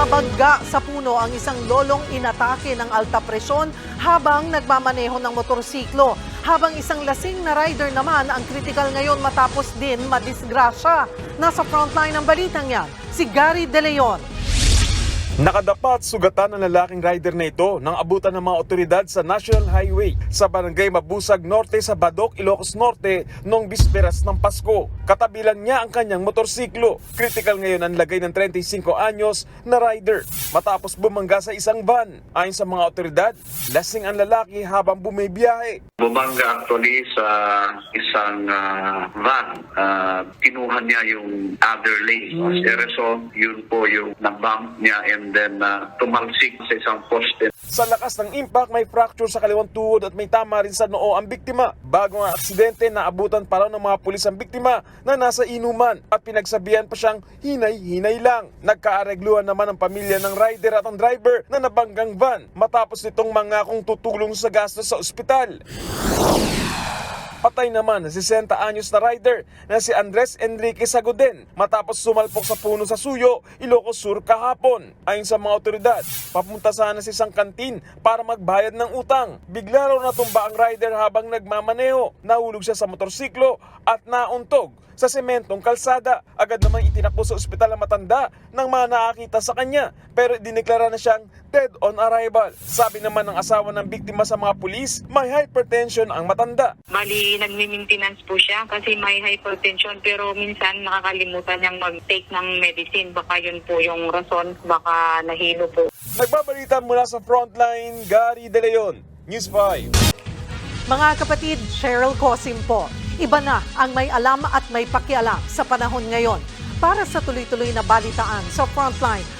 mabangga sa puno ang isang lolong inatake ng alta presyon habang nagmamaneho ng motorsiklo. Habang isang lasing na rider naman ang critical ngayon matapos din madisgrasya. Nasa frontline ng balitang yan, si Gary De Leon. Nakadapat sugatan ng lalaking rider na ito nang abutan ng mga otoridad sa National Highway sa barangay Mabusag Norte sa Badok, Ilocos Norte noong bisperas ng Pasko. Katabilan niya ang kanyang motorsiklo. Critical ngayon ang lagay ng 35 anyos na rider matapos bumangga sa isang van. Ayon sa mga otoridad, lasing ang lalaki habang bumibiyahe. Bumangga actually sa isang ah, van. Ah, kinuha niya yung other lane. As a result, yun po yung nabump niya and then ah, tumalsik sa isang poste. Sa lakas ng impact, may fracture sa kaliwang tuhod at may tama rin sa noo ang biktima. Bago ang aksidente, naabutan pa raw ng mga pulis ang biktima na nasa inuman at pinagsabihan pa siyang hinay-hinay lang. Nagkaaregluhan naman ang pamilya ng rider at ang driver na nabanggang van matapos nitong mangakong tutulong sa gastos sa ospital. Patay naman ang 60 anyos na rider na si Andres Enrique Saguden matapos sumalpok sa puno sa Suyo, Ilocos Sur kahapon. Ayon sa mga otoridad, papunta sana sa isang kantin para magbayad ng utang. Bigla raw natumba ang rider habang nagmamaneho. Nahulog siya sa motorsiklo at nauntog sa sementong kalsada. Agad namang itinakbo sa ospital ang matanda ng mga nakakita sa kanya pero dineklara na siyang dead on arrival. Sabi naman ng asawa ng biktima sa mga pulis, may hypertension ang matanda. Bali, nagmi-maintenance po siya kasi may hypertension pero minsan nakakalimutan niyang mag-take ng medicine. Baka yun po yung rason, baka nahilo po. Nagbabalita mula sa Frontline, Gary De Leon, News 5. Mga kapatid, Cheryl Cosim po. Iba na ang may alam at may pakialam sa panahon ngayon. Para sa tuloy-tuloy na balitaan sa Frontline,